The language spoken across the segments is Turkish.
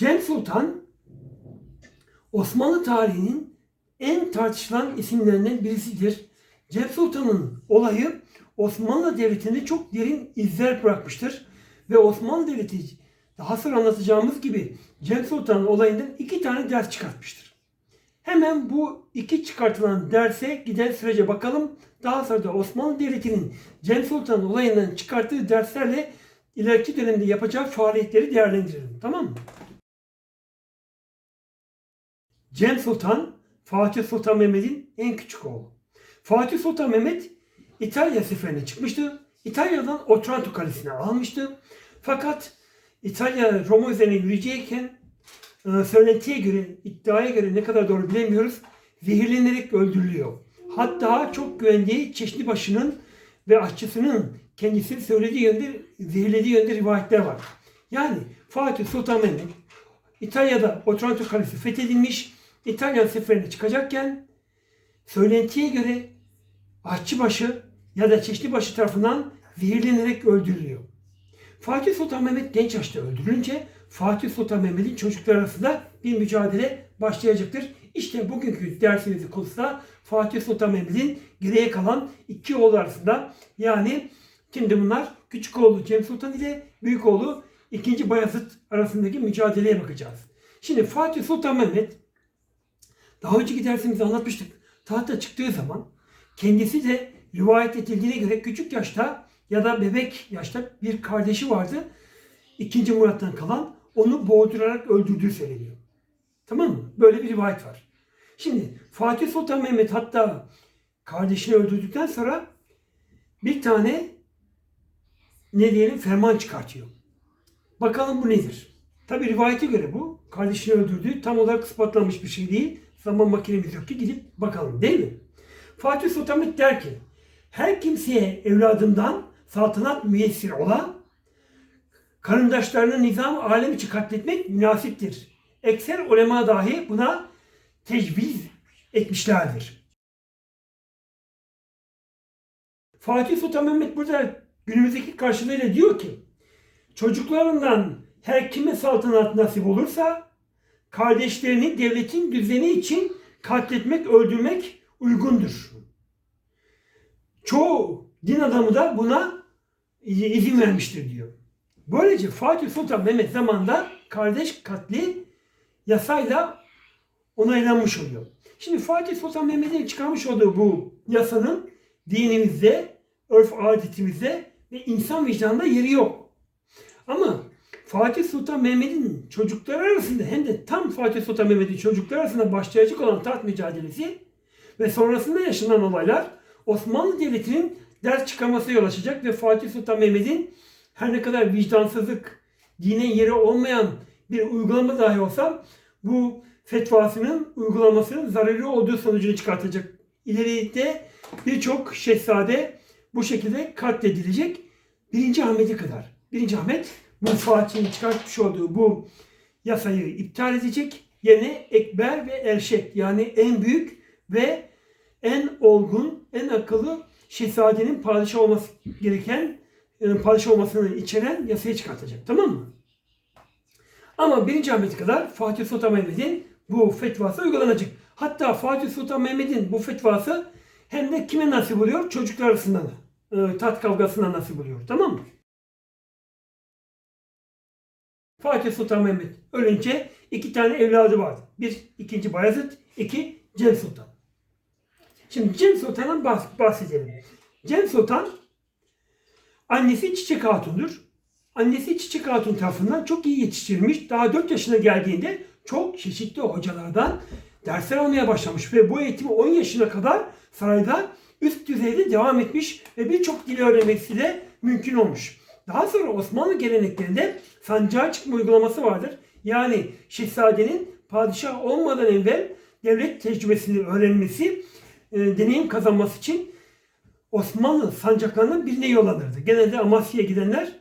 Cem Sultan Osmanlı tarihinin en tartışılan isimlerinden birisidir. Cem Sultan'ın olayı Osmanlı Devleti'nde çok derin izler bırakmıştır. Ve Osmanlı Devleti daha sonra anlatacağımız gibi Cem Sultan'ın olayından iki tane ders çıkartmıştır. Hemen bu iki çıkartılan derse giden sürece bakalım. Daha sonra da Osmanlı Devleti'nin Cem Sultan olayından çıkarttığı derslerle ileriki dönemde yapacağı faaliyetleri değerlendirelim. Tamam mı? Cem Sultan, Fatih Sultan Mehmet'in en küçük oğlu. Fatih Sultan Mehmet İtalya seferine çıkmıştı. İtalya'dan Otranto Kalesi'ne almıştı. Fakat İtalya Roma üzerine yürüyeceğiken e, söylentiye göre, iddiaya göre ne kadar doğru bilemiyoruz. Zehirlenerek öldürülüyor. Hatta çok güvendiği Çeşnibaşı'nın ve aşçısının kendisini söylediği yönde, zehirlediği yönde rivayetler var. Yani Fatih Sultan Mehmet İtalya'da Otranto Kalesi fethedilmiş. İtalyan seferine çıkacakken söylentiye göre Aşçıbaşı ya da Çeşnibaşı tarafından zehirlenerek öldürülüyor. Fatih Sultan Mehmet genç yaşta öldürülünce Fatih Sultan Mehmet'in çocuklar arasında bir mücadele başlayacaktır. İşte bugünkü dersimizin konusu da Fatih Sultan Mehmet'in geriye kalan iki oğlu arasında yani şimdi bunlar küçük oğlu Cem Sultan ile büyük oğlu 2. Bayezid arasındaki mücadeleye bakacağız. Şimdi Fatih Sultan Mehmet daha önceki dersimizde anlatmıştık. Tahta çıktığı zaman kendisi de rivayet edildiğine göre küçük yaşta ya da bebek yaşta bir kardeşi vardı. İkinci Murat'tan kalan onu boğdurarak öldürdüğü söyleniyor. Tamam mı? Böyle bir rivayet var. Şimdi Fatih Sultan Mehmet hatta kardeşini öldürdükten sonra bir tane ne diyelim ferman çıkartıyor. Bakalım bu nedir? Tabi rivayete göre bu kardeşini öldürdüğü tam olarak ispatlanmış bir şey değil. Zaman makinemiz yok ki gidip bakalım değil mi? Fatih Sultan Mehmet der ki her kimseye evladından saltanat müyessir olan karındaşlarını nizam alem için katletmek münasiptir. Ekser ulema dahi buna tecviz etmişlerdir. Fatih Sultan Mehmet burada günümüzdeki karşılığıyla diyor ki çocuklarından her kime saltanat nasip olursa kardeşlerini devletin düzeni için katletmek, öldürmek uygundur. Çoğu din adamı da buna izin vermiştir diyor. Böylece Fatih Sultan Mehmet zamanında kardeş katli yasayla onaylanmış oluyor. Şimdi Fatih Sultan Mehmet'in çıkarmış olduğu bu yasanın dinimizde, örf adetimizde ve insan vicdanında yeri yok. Ama Fatih Sultan Mehmet'in çocukları arasında hem de tam Fatih Sultan Mehmet'in çocukları arasında başlayacak olan taht mücadelesi ve sonrasında yaşanan olaylar Osmanlı Devleti'nin ders çıkarması yol açacak ve Fatih Sultan Mehmet'in her ne kadar vicdansızlık, dine yeri olmayan bir uygulama dahi olsa bu fetvasının uygulamasının zararlı olduğu sonucunu çıkartacak. İleride birçok şehzade bu şekilde katledilecek. Birinci Ahmet'e kadar. Birinci Ahmet bu Fatih'in çıkartmış olduğu bu yasayı iptal edecek. Yerine Ekber ve Erşek yani en büyük ve en olgun, en akıllı şehzadenin padişah olması gereken e, padişah olmasını içeren yasayı çıkartacak. Tamam mı? Ama 1. Ahmet kadar Fatih Sultan Mehmet'in bu fetvası uygulanacak. Hatta Fatih Sultan Mehmet'in bu fetvası hem de kime nasip oluyor? Çocuklar arasında da. E, tat kavgasına nasip oluyor. Tamam mı? Fatih Sultan Mehmet ölünce iki tane evladı vardı. Bir, ikinci Bayezid, iki Cem Sultan. Şimdi Cem Sultan'dan bahs- bahsedelim. Cem Sultan annesi Çiçek Hatun'dur. Annesi Çiçek Hatun tarafından çok iyi yetiştirilmiş. Daha 4 yaşına geldiğinde çok çeşitli hocalardan dersler almaya başlamış ve bu eğitimi 10 yaşına kadar sarayda üst düzeyde devam etmiş ve birçok dili öğrenmesiyle mümkün olmuş. Daha sonra Osmanlı geleneklerinde sancağa çıkma uygulaması vardır. Yani şehzadenin padişah olmadan evvel devlet tecrübesini öğrenmesi, e, deneyim kazanması için Osmanlı sancaklarından birine yollanırdı. Genelde Amasya'ya gidenler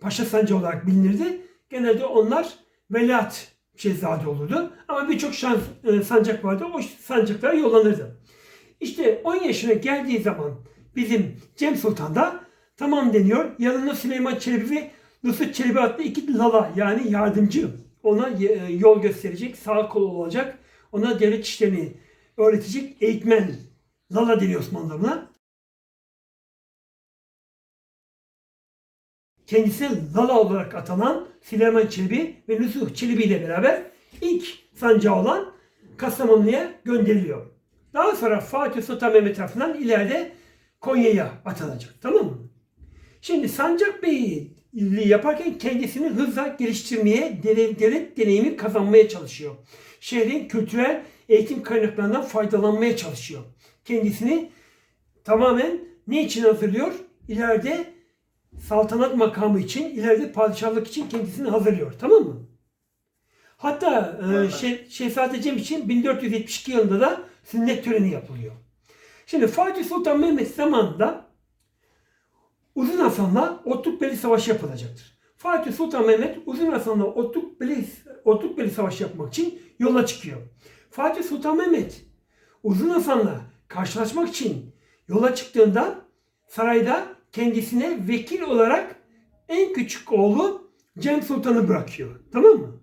paşa sancağı olarak bilinirdi. Genelde onlar veliaht şehzade olurdu. Ama birçok şans, e, sancak vardı. O sancaklara yollanırdı. İşte 10 yaşına geldiği zaman bizim Cem Sultan da tamam deniyor. Yanında Süleyman Çelebi ve Nusret Çelebi adlı iki lala yani yardımcı ona e, yol gösterecek, sağ kol olacak. Ona devlet işlerini öğretecek eğitmen. Lala deniyor Osmanlı'da buna. Kendisine Lala olarak atanan Süleyman Çelebi ve Nüsuh Çelebi ile beraber ilk sancağı olan Kastamonu'ya gönderiliyor. Daha sonra Fatih Sultan Mehmet tarafından ileride Konya'ya atanacak. Tamam mı? Şimdi Sancak Beyliği yaparken kendisini hızla geliştirmeye, devlet, devlet deneyimi kazanmaya çalışıyor. Şehrin kültürel eğitim kaynaklarından faydalanmaya çalışıyor. Kendisini tamamen ne için hazırlıyor? İleride saltanat makamı için, ileride padişahlık için kendisini hazırlıyor. Tamam mı? Hatta e, Şeh- Şehzade Cem için 1472 yılında da sünnet töreni yapılıyor. Şimdi Fatih Sultan Mehmet zamanında Uzun Hasan'la Otlukbeli Savaşı yapılacaktır. Fatih Sultan Mehmet Uzun Hasan'la Otlukbeli, Otlukbeli Savaşı yapmak için yola çıkıyor. Fatih Sultan Mehmet Uzun Hasan'la karşılaşmak için yola çıktığında sarayda kendisine vekil olarak en küçük oğlu Cem Sultan'ı bırakıyor. Tamam mı?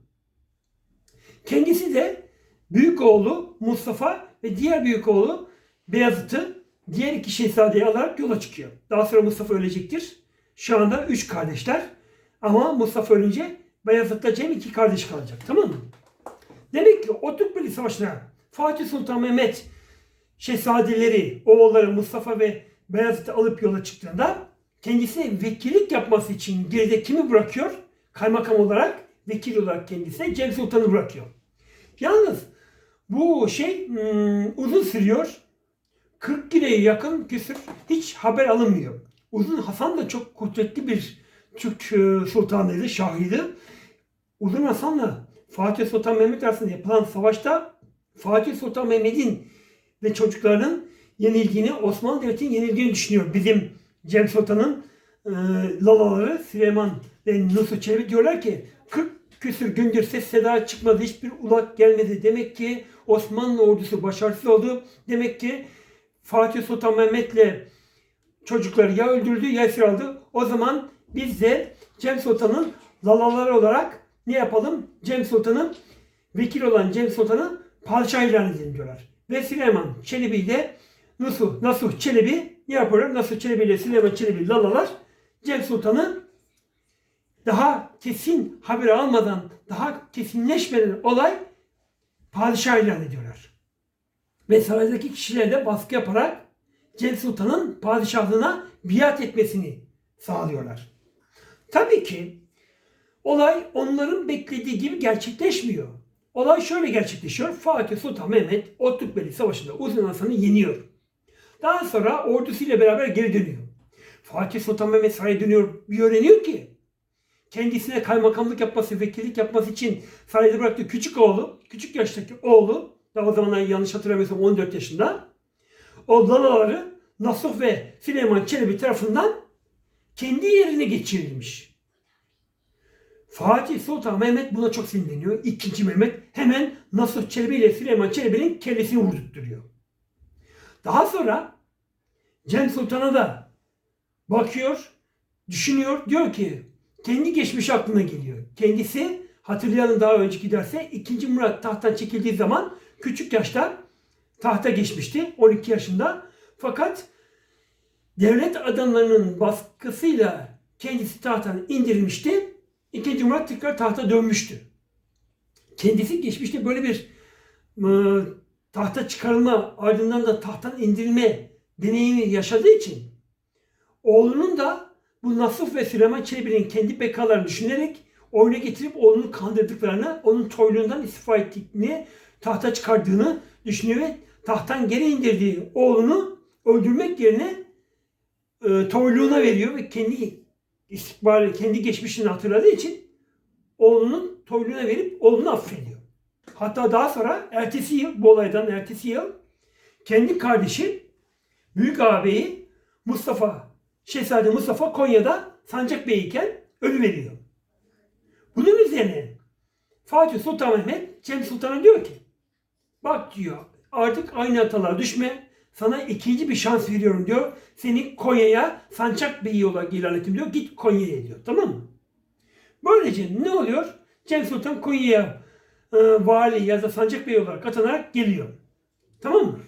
Kendisi de büyük oğlu Mustafa ve diğer büyük oğlu Beyazıt'ı diğer iki şehzadeyi alarak yola çıkıyor. Daha sonra Mustafa ölecektir. Şu anda üç kardeşler. Ama Mustafa ölünce Beyazıt'la Cem iki kardeş kalacak. Tamam mı? Demek ki Otlukbeli Savaşı'na Fatih Sultan Mehmet şehzadeleri, oğulları Mustafa ve Beyazıt'ı alıp yola çıktığında kendisine vekillik yapması için geride kimi bırakıyor? Kaymakam olarak, vekil olarak kendisine Cem Sultan'ı bırakıyor. Yalnız bu şey hmm, uzun sürüyor. 40 gireye yakın küsür hiç haber alınmıyor. Uzun Hasan da çok kudretli bir Türk e, sultanıydı, şahıydı. Uzun Hasan'la Fatih Sultan Mehmet arasında yapılan savaşta Fatih Sultan Mehmet'in ve çocuklarının yenildiğini, Osmanlı Devleti'nin yenildiğini düşünüyor. Bizim Cem Sultan'ın e, lalaları Süleyman ve Nusret Çelebi diyorlar ki 40 küsür gündür ses seda çıkmadı, hiçbir ulak gelmedi. Demek ki Osmanlı ordusu başarısız oldu. Demek ki Fatih Sultan Mehmet'le çocukları ya öldürdü ya esir aldı. O zaman biz de Cem Sultan'ın lalaları olarak ne yapalım? Cem Sultan'ın vekil olan Cem Sultan'ı padişah ilan edelim diyorlar. Ve Süleyman Çelebi ile Nasuh, Nasuh Çelebi ne yapıyorlar? Nasuh Çelebi ile Süleyman Çelebi lalalar Cem Sultan'ı daha kesin haber almadan, daha kesinleşmeden olay padişah ilan ediyorlar. Ve saraydaki kişiler de baskı yaparak Cem Sultan'ın padişahlığına biat etmesini sağlıyorlar. Tabii ki olay onların beklediği gibi gerçekleşmiyor. Olay şöyle gerçekleşiyor. Fatih Sultan Mehmet Otlukbeli Savaşı'nda Uzun Hasan'ı yeniyor. Daha sonra ordusuyla beraber geri dönüyor. Fatih Sultan Mehmet saraya dönüyor. Bir öğreniyor ki kendisine kaymakamlık yapması, vekillik yapması için sarayda bıraktığı küçük oğlu, küçük yaştaki oğlu, daha o zamanlar yanlış hatırlamıyorsam 14 yaşında, o lalaları Nasuh ve Süleyman Çelebi tarafından kendi yerine geçirilmiş. Fatih Sultan Mehmet buna çok sinirleniyor. İkinci Mehmet hemen Nasuh Çelebi ile Süleyman Çelebi'nin kellesini vurdurtturuyor. Daha sonra Cem Sultan'a da bakıyor, düşünüyor, diyor ki kendi geçmişi aklına geliyor. Kendisi hatırlayalım daha önceki derse 2. Murat tahttan çekildiği zaman küçük yaşta tahta geçmişti 12 yaşında. Fakat devlet adamlarının baskısıyla kendisi tahttan indirilmişti. 2. Murat tekrar tahta dönmüştü. Kendisi geçmişte böyle bir e, tahta çıkarılma ardından da tahttan indirilme deneyimi yaşadığı için oğlunun da bu Nasuh ve Süleyman Çelebi'nin kendi bekalarını düşünerek oyuna getirip oğlunu kandırdıklarını, onun toyluğundan istifa ettiğini, tahta çıkardığını düşünüyor ve tahttan geri indirdiği oğlunu öldürmek yerine e, toyluğuna veriyor ve kendi istikbali, kendi geçmişini hatırladığı için oğlunun toyluğuna verip oğlunu affediyor. Hatta daha sonra ertesi yıl, bu olaydan ertesi yıl kendi kardeşi büyük ağabeyi Mustafa, Şehzade Mustafa Konya'da Sancak Bey iken ölü veriyor. Bunun üzerine Fatih Sultan Mehmet Cem Sultan'a diyor ki bak diyor artık aynı hatalara düşme sana ikinci bir şans veriyorum diyor. Seni Konya'ya Sancak Bey'i olarak ilan ettim diyor. Git Konya'ya diyor. Tamam mı? Böylece ne oluyor? Cem Sultan Konya'ya e, vali ya da sancak bey olarak atanarak geliyor. Tamam mı?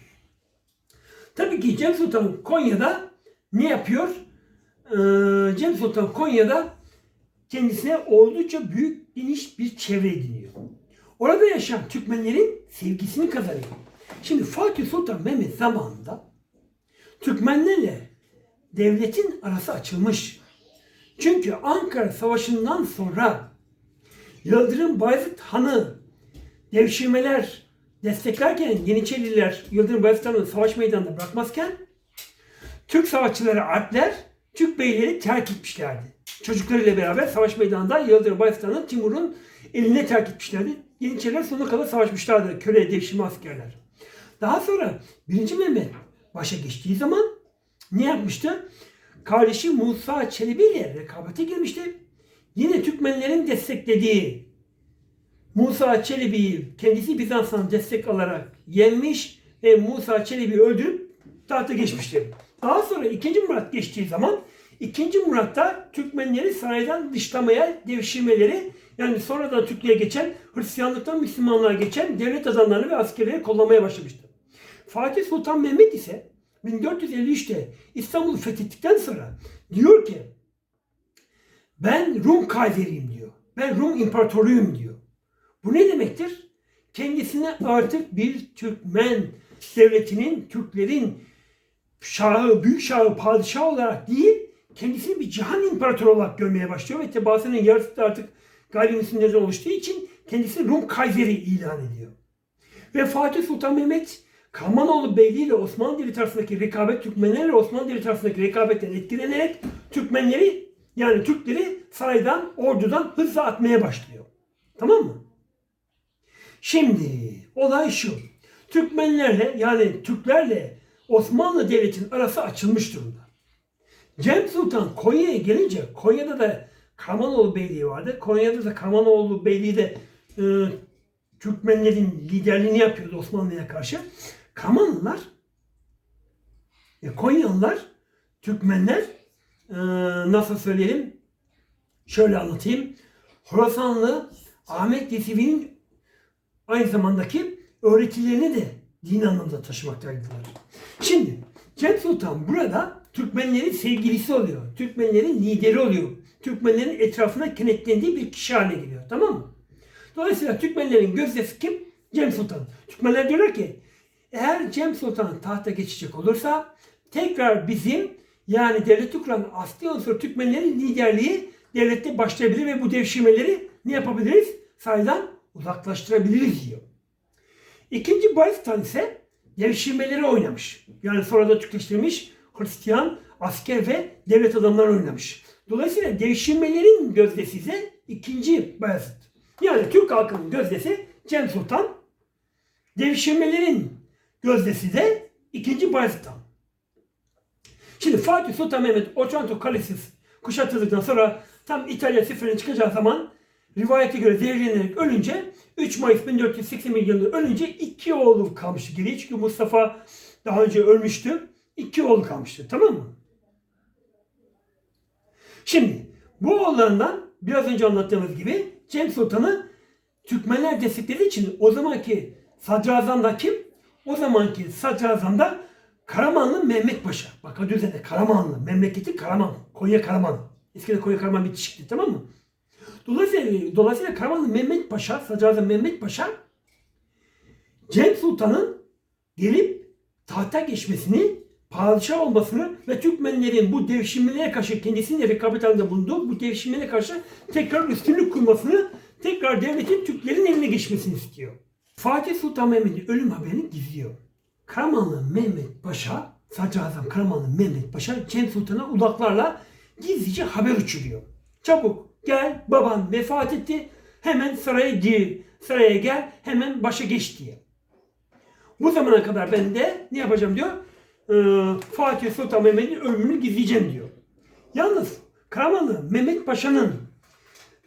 Tabii ki Cem Sultan Konya'da ne yapıyor? Ee, Cem Sultan Konya'da kendisine oldukça büyük geniş bir çevre ediniyor. Orada yaşayan Türkmenlerin sevgisini kazanıyor. Şimdi Fatih Sultan Mehmet zamanında Türkmenlerle devletin arası açılmış. Çünkü Ankara Savaşı'ndan sonra Yıldırım Bayezid Han'ı devşirmeler desteklerken Yeniçeriler Yıldırım Bayezid Han'ı savaş meydanında bırakmazken Türk savaşçıları Alpler Türk beyleri terk etmişlerdi. Çocuklarıyla beraber savaş meydanında Yıldırım Bayezid Han'ı Timur'un eline terk etmişlerdi. Yeniçeriler sonuna kadar savaşmışlardı. Köle devşirme askerler. Daha sonra 1. Mehmet başa geçtiği zaman ne yapmıştı? Kardeşi Musa Çelebi ile rekabete girmişti. Yine Türkmenlerin desteklediği Musa Çelebi'yi kendisi Bizans'tan destek alarak yenmiş ve Musa Çelebi'yi öldürüp tahta geçmiştir. Daha sonra 2. Murat geçtiği zaman 2. Murat'ta Türkmenleri saraydan dışlamaya devşirmeleri yani sonradan Türklüğe geçen Hristiyanlıktan Müslümanlığa geçen devlet adamlarını ve askerleri kollamaya başlamıştı. Fatih Sultan Mehmet ise 1453'te İstanbul'u fethettikten sonra diyor ki ben Rum Kaiseriyim diyor. Ben Rum İmparatoruyum diyor. Bu ne demektir? Kendisine artık bir Türkmen devletinin, Türklerin şahı, büyük şahı, padişah olarak değil, kendisini bir cihan imparatoru olarak görmeye başlıyor ve tebaasının yarısı da artık gayrimüslimlerden oluştuğu için kendisini Rum Kayseri ilan ediyor. Ve Fatih Sultan Mehmet Kamanoğlu Beyliği ile Osmanlı Devleti arasındaki rekabet, Türkmenler ile Osmanlı Devleti arasındaki rekabetten etkilenerek Türkmenleri yani Türkleri saraydan, ordudan hızla atmaya başlıyor. Tamam mı? Şimdi olay şu. Türkmenlerle yani Türklerle Osmanlı Devleti'nin arası açılmış durumda. Cem Sultan Konya'ya gelince Konya'da da Kamanoğlu Beyliği vardı. Konya'da da Kamanoğlu Beyliği de e, Türkmenlerin liderliğini yapıyordu Osmanlı'ya karşı. Kamanlılar, e, Konyalılar, Türkmenler e, nasıl söyleyelim? Şöyle anlatayım. Horasanlı Ahmet Yesevi'nin aynı zamandaki öğretilerini de din anlamda taşımaktaydılar. Şimdi Cem Sultan burada Türkmenlerin sevgilisi oluyor. Türkmenlerin lideri oluyor. Türkmenlerin etrafına kenetlendiği bir kişi haline geliyor. Tamam mı? Dolayısıyla Türkmenlerin gözdesi kim? Cem Sultan. Türkmenler diyorlar ki eğer Cem Sultan tahta geçecek olursa tekrar bizim yani devlet kuran asli unsur Türkmenlerin liderliği devlette başlayabilir ve bu devşirmeleri ne yapabiliriz? Saydan uzaklaştırabiliriz diyor. İkinci Bayezid ise devşirmeleri oynamış. Yani sonra da Türkleştirilmiş Hristiyan asker ve devlet adamları oynamış. Dolayısıyla devşirmelerin gözdesi ise ikinci Bayezid. Yani Türk halkının gözdesi Cem Sultan, devşirmelerin gözdesi de ikinci Bayezid Han. Şimdi Fatih Sultan Mehmet Otranto Kalesi kuşatıldıktan sonra tam İtalya seferine çıkacağı zaman rivayete göre zehirlenerek ölünce 3 Mayıs 1481 yılında ölünce iki oğlu kalmıştı geriye. Çünkü Mustafa daha önce ölmüştü. İki oğlu kalmıştı. Tamam mı? Şimdi bu oğullarından biraz önce anlattığımız gibi Cem Sultan'ı Türkmenler desteklediği için o zamanki sadrazam da kim? O zamanki sadrazam da Karamanlı Mehmet Paşa. Bak adı üzerinde Karamanlı. Memleketi Karaman. Konya Karaman. Eskiden Konya Karaman bitişikti tamam mı? Dolayısıyla, dolayısıyla Karamanlı Mehmet Paşa, Sadrazam Mehmet Paşa Cem Sultan'ın gelip tahta geçmesini, padişah olmasını ve Türkmenlerin bu devşirmelere karşı kendisinin rekabet halinde bulunduğu bu devşirmelere karşı tekrar üstünlük kurmasını, tekrar devletin Türklerin eline geçmesini istiyor. Fatih Sultan Mehmet'in ölüm haberini gizliyor. Karamanlı Mehmet Paşa, Sadrazam Karamanlı Mehmet Paşa Cem Sultan'a udaklarla gizlice haber uçuruyor. Çabuk gel baban vefat etti hemen saraya gir, saraya gel hemen başa geç diye. Bu zamana kadar ben de ne yapacağım diyor. Ee, Fatih Sultan Mehmet'in ölümünü gizleyeceğim diyor. Yalnız Karamanlı Mehmet Paşa'nın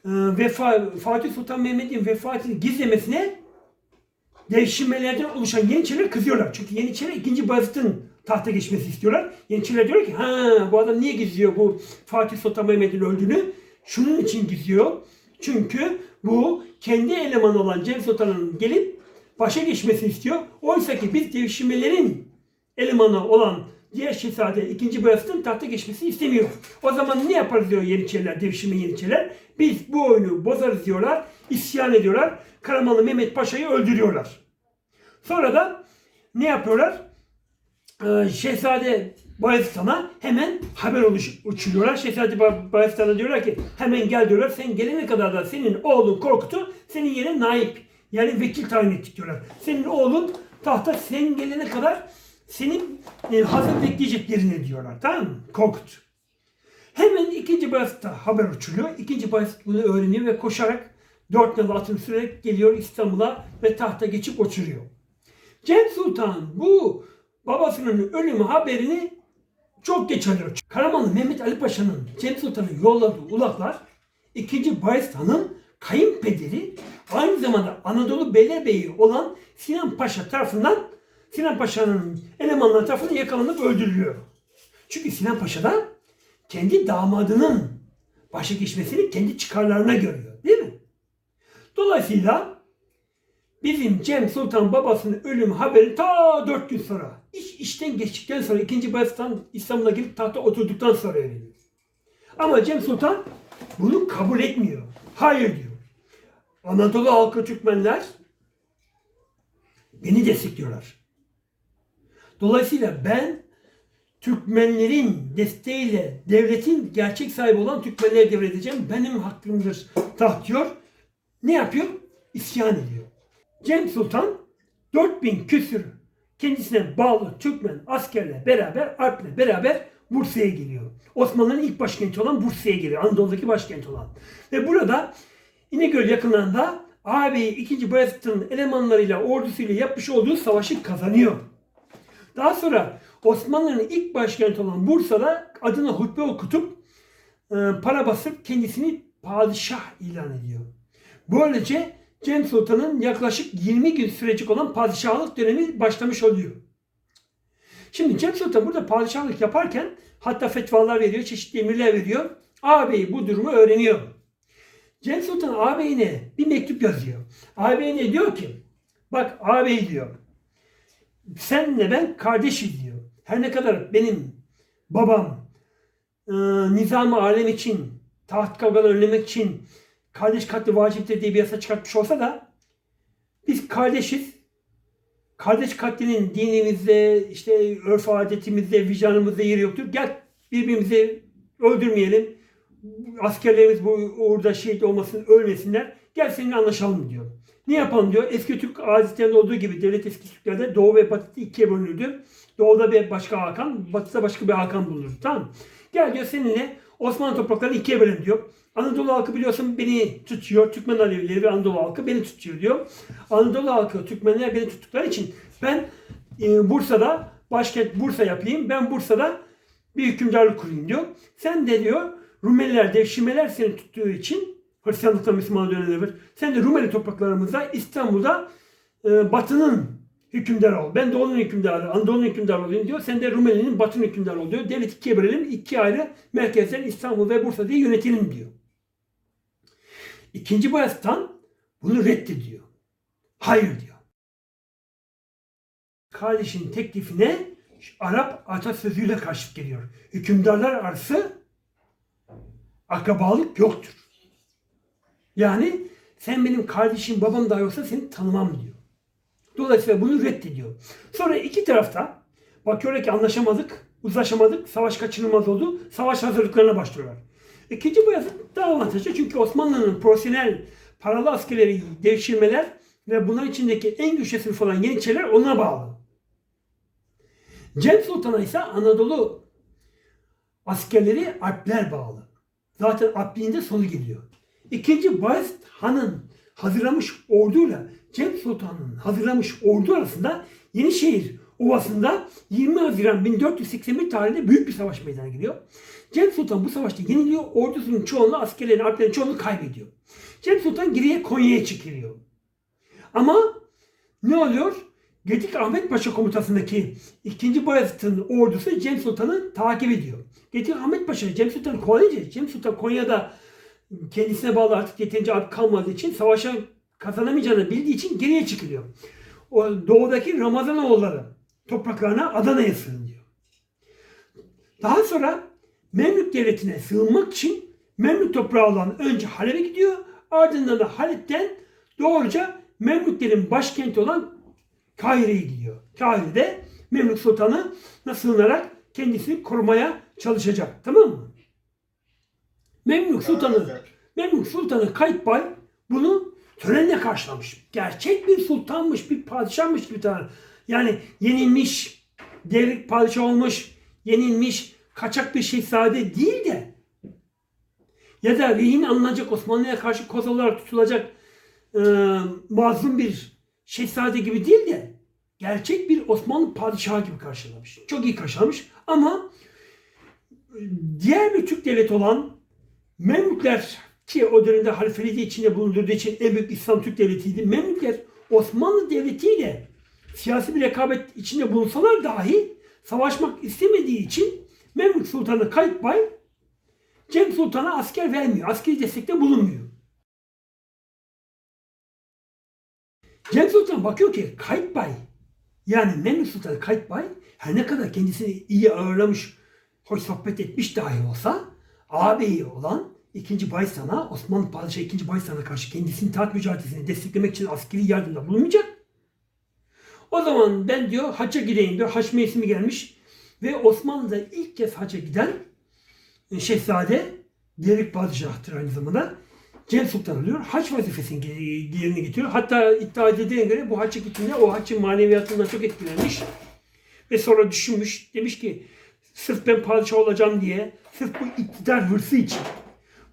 e, vefa, Fatih Sultan Mehmet'in vefatını gizlemesine devşirmelerden oluşan Yeniçeriler kızıyorlar. Çünkü Yeniçeriler 2. Bayezid'in tahta geçmesi istiyorlar. Yeniçeriler diyor ki ha bu adam niye gizliyor bu Fatih Sultan Mehmet'in öldüğünü? Şunun için gizliyor. Çünkü Bu kendi elemanı olan Cem Sultan'ın gelip başa geçmesini istiyor. Oysa ki biz devşirmelerin elemanı olan diğer şehzade 2. Bayezid'in tahta geçmesini istemiyor. O zaman ne yaparız diyor Yeniçeriler, devşirme Yeniçeriler. Biz bu oyunu bozarız diyorlar, isyan ediyorlar. Karamanlı Mehmet Paşa'yı öldürüyorlar. Sonra da ne yapıyorlar? Ee, Şehzade Bayezistan'a hemen haber oluş, uçuruyorlar. Şehzade Ba- Bayezistan'a diyorlar ki hemen gel diyorlar. Sen gelene kadar da senin oğlun Korkut'u senin yerine naip yani vekil tayin ettik diyorlar. Senin oğlun tahta sen gelene kadar senin e, hazır bekleyecek yerine diyorlar. Tamam mı? Korkut. Hemen ikinci Bayezid'e haber uçuruyor. İkinci Bayezid bunu öğreniyor ve koşarak dört nal atını sürerek geliyor İstanbul'a ve tahta geçip oturuyor. Cem Sultan bu babasının ölümü haberini çok geç alıyor. Karamanlı Mehmet Ali Paşa'nın Cem Sultan'ın yolladığı ulaklar 2. Bayezid Han'ın kayınpederi aynı zamanda Anadolu Beylerbeyi olan Sinan Paşa tarafından Sinan Paşa'nın elemanları tarafından yakalanıp öldürülüyor. Çünkü Sinan Paşa da kendi damadının başa geçmesini kendi çıkarlarına görüyor. Değil mi? Dolayısıyla bizim Cem Sultan babasının ölüm haberi ta 4 gün sonra iş işten geçtikten sonra 2. Bayezid'den İstanbul'a gelip tahta oturduktan sonra öğreniyor. Ama Cem Sultan bunu kabul etmiyor. Hayır diyor. Anadolu halkı Türkmenler beni destekliyorlar. Dolayısıyla ben Türkmenlerin desteğiyle devletin gerçek sahibi olan Türkmenlere devredeceğim. Benim hakkımdır taht diyor. Ne yapıyor? İsyan ediyor. Cem Sultan 4000 küsür kendisine bağlı Türkmen askerle beraber, Alp'le beraber Bursa'ya geliyor. Osmanlı'nın ilk başkenti olan Bursa'ya geliyor. Anadolu'daki başkent olan. Ve burada İnegöl yakınlarında ağabeyi 2. Bayezid'in elemanlarıyla, ordusuyla yapmış olduğu savaşı kazanıyor. Daha sonra Osmanlı'nın ilk başkenti olan Bursa'da adına hutbe okutup e, para basıp kendisini padişah ilan ediyor. Böylece Cem Sultan'ın yaklaşık 20 gün sürecek olan padişahlık dönemi başlamış oluyor. Şimdi Cem Sultan burada padişahlık yaparken hatta fetvalar veriyor, çeşitli emirler veriyor. Ağabey bu durumu öğreniyor. Cem Sultan ağabeyine bir mektup yazıyor. Ağabeyine diyor ki, bak ağabey diyor, senle ben kardeşiz diyor. Her ne kadar benim babam e, nizam-ı alem için, taht kavgaları önlemek için kardeş katli vaciptir diye bir yasa çıkartmış olsa da biz kardeşiz. Kardeş katlinin dinimizde, işte örf adetimizde, vicdanımızda yeri yoktur. Gel birbirimizi öldürmeyelim. Askerlerimiz bu uğurda şehit olmasın, ölmesinler. Gel seninle anlaşalım diyor. Ne yapalım diyor. Eski Türk adetlerinde olduğu gibi devlet eski Türklerde Doğu ve Batı ikiye bölünürdü. Doğuda bir başka Hakan, Batı'da başka bir Hakan bulunur. Tamam? Gel diyor seninle Osmanlı topraklarını ikiye bölelim diyor. Anadolu halkı biliyorsun beni tutuyor. Türkmen Alevileri ve Anadolu halkı beni tutuyor diyor. Anadolu halkı, Türkmenler beni tuttukları için ben e, Bursa'da başkent Bursa yapayım. Ben Bursa'da bir hükümdarlık kurayım diyor. Sen de diyor Rumeliler, devşirmeler seni tuttuğu için Hristiyanlıktan Müslümana dönenler. Sen de Rumeli topraklarımızda İstanbul'da e, Batı'nın hükümdarı ol. Ben Doğu'nun hükümdarı, Anadolu'nun hükümdarı olayım diyor. Sen de Rumeli'nin Batı'nın hükümdarı ol diyor. Devlet ikiye bölelim. iki ayrı merkezden İstanbul ve Bursa diye yönetelim diyor. İkinci Bayezid'den bunu reddediyor. Hayır diyor. Kardeşin teklifine Arap atasözüyle karşılık geliyor. Hükümdarlar arası akrabalık yoktur. Yani sen benim kardeşim babam dahi olsa seni tanımam diyor. Dolayısıyla bunu reddediyor. Sonra iki tarafta bakıyor ki anlaşamadık, uzlaşamadık, savaş kaçınılmaz oldu. Savaş hazırlıklarına başlıyorlar. İkinci Bayezid daha avantajlı çünkü Osmanlı'nın profesyonel paralı askerleri devşirmeler ve bunların içindeki en güçlü sınıf olan Yeniçeriler ona bağlı. Cem Sultan'a ise Anadolu askerleri Alpler bağlı. Zaten Alpliğin de sonu geliyor. İkinci Bayezid Han'ın hazırlamış orduyla Cem Sultan'ın hazırlamış ordu arasında Yenişehir Ovası'nda 20 Haziran 1481 tarihinde büyük bir savaş meydana geliyor. Cem Sultan bu savaşta yeniliyor. Ordusunun çoğunu, askerlerin, alplerin çoğunu kaybediyor. Cem Sultan geriye Konya'ya çekiliyor. Ama ne oluyor? Gedik Ahmet Paşa komutasındaki 2. Bayezid'in ordusu Cem Sultan'ı takip ediyor. Gedik Ahmet Paşa Cem Sultan'ı kovalayınca Cem Sultan Konya'da kendisine bağlı artık yeterince at kalmadığı için savaşa kazanamayacağını bildiği için geriye çıkılıyor. O doğudaki Ramazanoğulları topraklarına Adana'ya sığınıyor. Daha sonra Memlük devletine sığınmak için Memlük toprağı olan önce Halep'e gidiyor. Ardından da Halep'ten doğruca Memlüklerin başkenti olan Kahire'ye gidiyor. Kahire'de Memlük Sultanı'na sığınarak kendisini korumaya çalışacak. Tamam mı? Memlük Sultanı Memlük Sultanı Kayıtbay bunu törenle karşılamış. Gerçek bir sultanmış, bir padişahmış gibi tane. Yani yenilmiş, devrik padişah olmuş, yenilmiş, kaçak bir şehzade değil de ya da rehin alınacak Osmanlı'ya karşı koz olarak tutulacak e, mazlum bir şehzade gibi değil de gerçek bir Osmanlı padişahı gibi karşılamış. Çok iyi karşılamış ama diğer bir Türk devleti olan Memlükler ki o dönemde halifeliği de içinde bulundurduğu için en büyük İslam Türk devletiydi. Memlükler Osmanlı devletiyle siyasi bir rekabet içinde bulunsalar dahi savaşmak istemediği için Memlük Sultanı Kayıtbay Cem Sultan'a asker vermiyor. Askeri destekte bulunmuyor. Cem Sultan bakıyor ki Kayıtbay yani Memlük Sultanı Kayıtbay her ne kadar kendisini iyi ağırlamış, hoş sohbet etmiş dahi olsa ağabeyi olan 2. Baysan'a, Osmanlı Padişahı 2. Baysan'a karşı kendisinin taht mücadelesini desteklemek için askeri yardımda bulunmayacak. O zaman ben diyor hacca gideyim diyor. Haç mevsimi gelmiş. Ve Osmanlı'da ilk kez hacca giden e, şehzade Devrik Padişah'tır aynı zamanda. Cem Sultan oluyor. Haç vazifesini yerine getiriyor. Hatta iddia edildiğine göre bu hacca gittiğinde o haccın maneviyatından çok etkilenmiş. Ve sonra düşünmüş. Demiş ki sırf ben padişah olacağım diye, sırf bu iktidar hırsı için,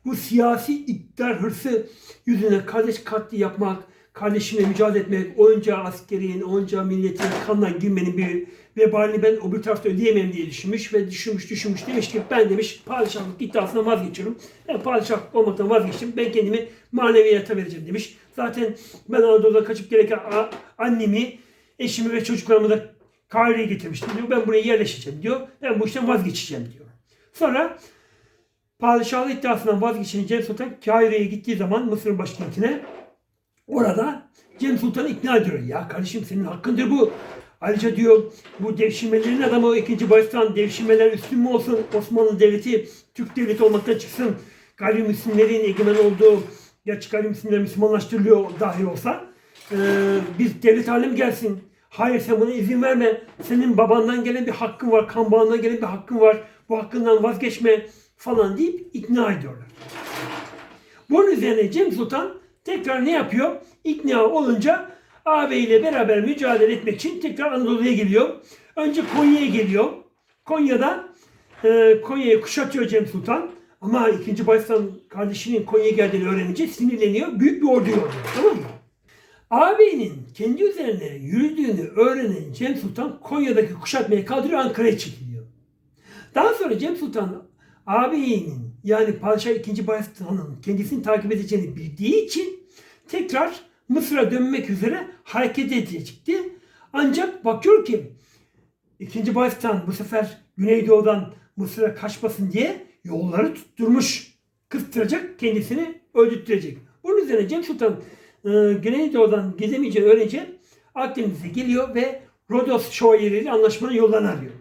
bu siyasi iktidar hırsı yüzüne kardeş katli yapmak, kardeşimle mücadele etmek, onca askerin, onca milletin kanına girmenin bir vebalini ben o bir tarafta ödeyemem diye düşünmüş ve düşünmüş düşünmüş demiş ki ben demiş padişahlık iddiasından vazgeçiyorum. Ben padişah olmaktan vazgeçtim. Ben kendimi maneviyata vereceğim demiş. Zaten ben Anadolu'da kaçıp gereken annemi, eşimi ve çocuklarımı da Kahire'ye getirmiştim diyor. Ben buraya yerleşeceğim diyor. Ben bu işten vazgeçeceğim diyor. Sonra padişahlık iddiasından vazgeçen Cem Sultan Kahire'ye gittiği zaman Mısır başkentine orada Cem Sultan'ı ikna ediyor. Ya kardeşim senin hakkındır bu. Ayrıca diyor bu devşirmelerin adamı 2. Bayezid'den devşirmeler üstün mü olsun? Osmanlı Devleti Türk Devleti olmaktan çıksın. Gayrimüslimlerin egemen olduğu gerçi gayrimüslimler Müslümanlaştırılıyor dahi olsa e, bir devlet alemi gelsin. Hayır sen buna izin verme. Senin babandan gelen bir hakkın var. Kan bağından gelen bir hakkın var. Bu hakkından vazgeçme falan deyip ikna ediyorlar. Bunun üzerine Cem Sultan tekrar ne yapıyor? İkna olunca ağabeyiyle beraber mücadele etmek için tekrar Anadolu'ya geliyor. Önce Konya'ya geliyor. Konya'da e, Konya'yı kuşatıyor Cem Sultan. Ama 2. Bayezid kardeşinin Konya'ya geldiğini öğrenince sinirleniyor. Büyük bir ordu yolluyor. Tamam mı? Ağabeyinin kendi üzerine yürüdüğünü öğrenen Cem Sultan Konya'daki kuşatmayı kaldırıyor Ankara'ya çekiliyor. Daha sonra Cem Sultan ağabeyinin yani Padişah 2. Bayezid Han'ın kendisini takip edeceğini bildiği için tekrar Mısır'a dönmek üzere hareket edecekti. Ancak bakıyor ki 2. Bayezid Han bu sefer Güneydoğu'dan Mısır'a kaçmasın diye yolları tutturmuş. Kıstıracak, kendisini öldürtecek. Bunun üzerine Cem Sultan e, Güneydoğu'dan gezemeyeceğini öğrenince Akdeniz'e geliyor ve Rodos şövalyeleriyle anlaşmanın yollarını arıyor.